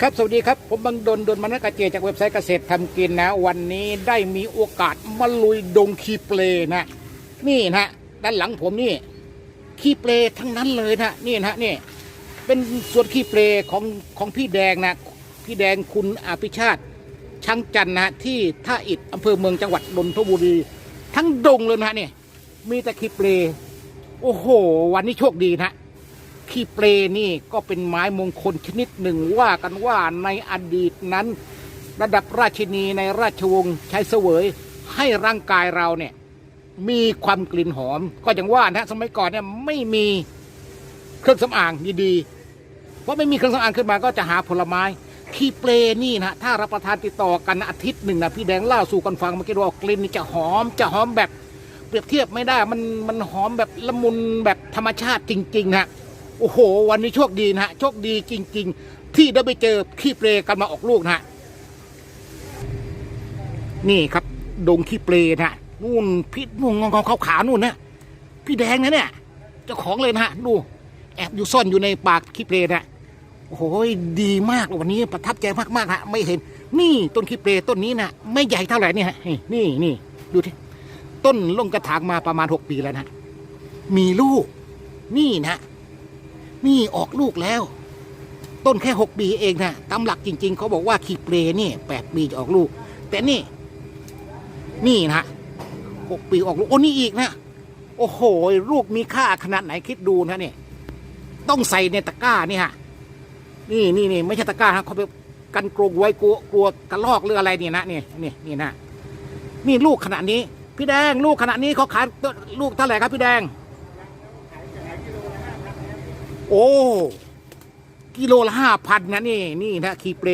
ครับ สวัสดีครับ ผมบังดนดนมนกกระเจจากเว็บไซต์เกษตรทำกินนะ วันนี้ได้มีโอกาสมาลุยดงคีเปลนะ นี่นะด้านหลังผมนี่คีเปลทั้งนั้นเลยนะนี่นะนี่เป็นสวนคีเปลของของพี่แดงนะ พี่แดงคุณอภิชาติช่างจันนะที่ท่าอิฐอำเภอเมืองจังหวัดนนทบุรี ทั้งดงเลยนะนี่มีแต่คีเปลโอ้โห วันนี้โชคดีนะ ขี้เปลนี่ก็เป็นไม้มงคลชนิดหนึ่งว่ากันว่าในอดีตนั้น ระดับราชินีในราชวงศ์ใช้เสวย ให้ร่างกายเราเนี่ยมีความกลิ่นหอม ก็อย่างว่านะสมัยก่อนเนี่ยไม่มีเครื่องสำอางดีๆเพราะไม่มีเครื่องสำอางขึ้นมาก็จะหาผลไม้ขี้เปลนี่นะถ้ารับประทานติดต่อกันอาทิตย์หนึ่งนะพี่แดงเล่าสู่กันฟังเมื่อกี้ว่ากลิ่นนี่จะหอมจะหอมแบบเปรียบเทียบไม่ได้มันมันหอมแบบละมุนแบบธรรมชาติจริงๆนะ โอ้โห วันนี้โชคดีนะฮะ โชคดีจริง ๆ ที่ได้ไปเจอขี้เปลกันมาออกลูกนะฮะ นี่ครับดงขี้เปลนะฮะนู่นพี่นู่นงองขาวขาวนู่นนะพี่แดงนะเนี่ยเจ้าของเลยนะฮะดู แอบอยู่ซ่อนอยู่ในปากขี้เปลนะโอ้โหดีมากวันนี้ประทับใจมากๆฮะไม่เห็น นี่ต้นขี้เปลต้นนี้นะไม่ใหญ่เท่าไหร่นี่ฮะนี่นี่ดูที่ต้นลงกระถางมาประมาณหกปีแล้วนะมีลูก นี่นะ นี่ออกลูกแล้ว ต้นแค่หกปีเองนะตามหลักจริง ๆ เขาบอกว่าขีเปลนี่แปดปีจะออกลูก แต่นี่ นี่นะหกปีออกลูก โอ้นี่อีกนะ โอ้โห ลูกมีค่าขนาดไหนคิดดูนะเนี่ย ต้องใส่ในตะกร้านี่ฮะ นี่นี่นี่ไม่ใช่ตะกร้าฮะเขาไปกันกรงไว้กลัวกลัวกระลอกหรืออะไรนี่นะนี่นี่นี่นะนี่ลูกขนาดนี้ พี่แดงลูกขนาดนี้เขาขายลูกเท่าไหร่ครับพี่แดง โอ้ กิโลละห้าพันนะนี่นี่นะคีเปร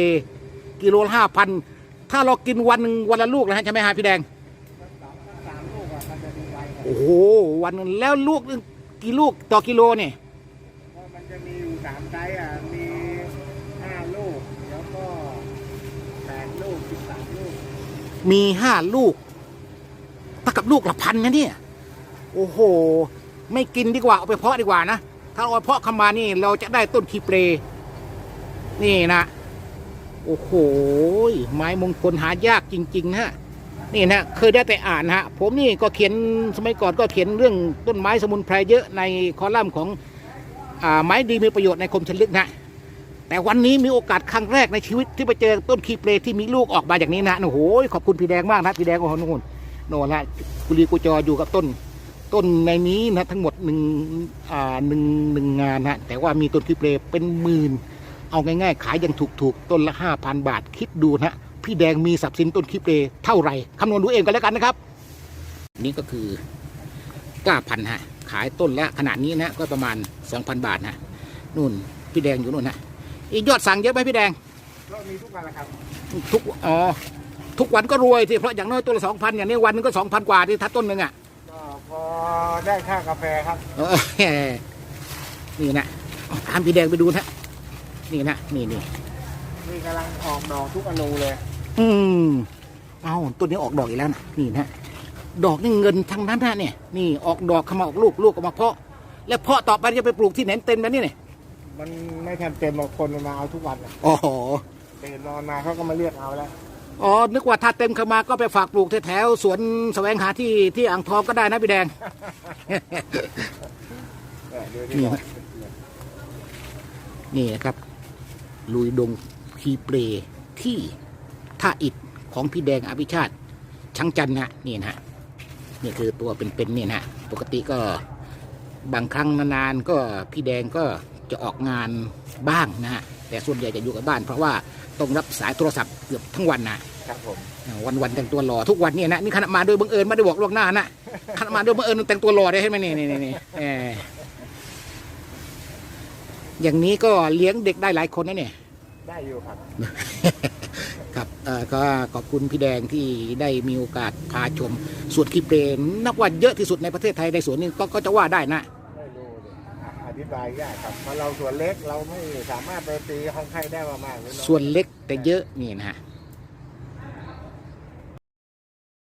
กิโลละห้าพันถ้าเรากินวันหนึ่งวันละลูกนะฮะใช่ไหมฮะพี่แดงสามลูกอะมันจะดีไวโอ้โหวันหนึ่งแล้วลูกหนึ่งกี่ลูกต่อกิโลเนี่ยเพราะมันจะมีอยู่สามไซส์อะมีห้าลูกแล้วก็แปดลูกสิบสามลูก มีห้าลูกเท่ากับลูกละพันนะเนี่ย โอ้โห ไม่กินดีกว่า เอาไปเพาะดีกว่านะ ถ้าเอาเพาะเข้ามานี่เราจะได้ต้นคีเปรนี่นะโอ้โหไม้มงคลหายากจริงๆนะนี่นะเคยได้แต่อ่านฮะผมนี่ก็เขียนสมัยก่อนก็เขียนเรื่องต้นไม้สมุนไพรเยอะในคอลัมน์ของอ่าไม้ดีมีประโยชน์ในคมชลึกนะแต่วันนี้มีโอกาสครั้งแรกในชีวิตที่ไปเจอต้นคีเปรที่มีลูกออกมาอย่างนี้นะโอ้โหขอบคุณพี่แดงมากนะพี่แดงโอ้โหนู่นโน่นละกุลีกุจออยู่กับต้น ต้นในนี้นะทั้งหมดหนึ่งอ่าหนึ่งหนึ่งงานนะแต่ว่ามีต้นคีเปรเป็นหมื่นเอาง่ายๆ ขายอย่างถูกๆ ต้นละห้าพันบาทคิดดูนะพี่แดงมีทรัพย์สินต้นคีเปรเท่าไหร่คำนวณดูเองกันแล้วกันนะครับ นี่ก็คือเก้าพันฮะขายต้นละขนาดนี้นะก็ประมาณสองพันบาทนะนู่นพี่แดงอยู่นู่นนะอีกยอดสั่งเยอะไหมพี่แดงก็มีทุกวันละครับทุกอ๋อทุกวันก็รวยที่เพราะอย่างน้อยตัวละสองพันอย่างนี้วันหนึงก็สองพันกว่าที่ทัดต้นหนึ่งอะก็ พอได้ค่ากาแฟครับ เออนี่นะตามพี่แดงไปดูนะนี่นะนี่นี่นี่กำลังออกดอกทุกอนูเลย อืมเอาต้นนี้ออกดอกอีกแล้วนะนี่นะดอกนี่เงินทั้งนั้นนะเนี่ยนี่ออกดอกเข้ามาออกลูกลูกก็มาเพาะ แล้วเพาะต่อไปจะไปปลูกที่ไหนเต็มแล้วนี่เนี่ยมันไม่ทันเต็มบางคนมันมาเอาทุกวันอะอ๋อตื่นนอนมาเขาก็มาเรียกเอาแล้ว อ๋อ นึกว่าถ้าเต็มเข้ามาก็ไปฝากปลูกแถวๆสวนแสวงหาที่ที่อ่างทองก็ได้นะพี่แดงเออดูที่ดอกนี่นะครับ ลุยดงคีเปรที่ท่าอิฐของพี่แดงอภิชาติชังจันทร์นะนี่นะฮะนี่คือตัวเป็นๆเนี่ยนะฮะปกติก็บางครั้งนานๆก็พี่แดงก็จะออกงานบ้างนะฮะแต่ส่วนใหญ่จะอยู่กับบ้านเพราะว่าต้องรับสายโทรศัพท์เกือบทั้งวันนะ ครับผมวันวันๆแต่งตัวหล่อทุกวันเนี่ยนะนี่ขณะมาโดยบังเอิญไม่ได้บอกล่วงหน้านะขณะมาโดยบังเอิญแต่งตัวหล่อได้ใช่ไหมนี่นี่นี่นี่เอออย่างนี้ก็เลี้ยงเด็กได้หลายคนนะเนี่ย ได้อยู่ครับ ครับเอ่อก็ขอบคุณพี่แดงที่ได้มีโอกาสพาชมสวนคีเปรนนับว่าเยอะที่สุดในประเทศไทยในสวนนี้ก็ก็จะว่าได้นะ ไม่รู้เลยอะอธิบายยากครับเพราะเราส่วนเล็กเราไม่สามารถไปตีของใครได้ว่ามากหรือน้อยส่วนเล็กแต่เยอะนี่นะฮะ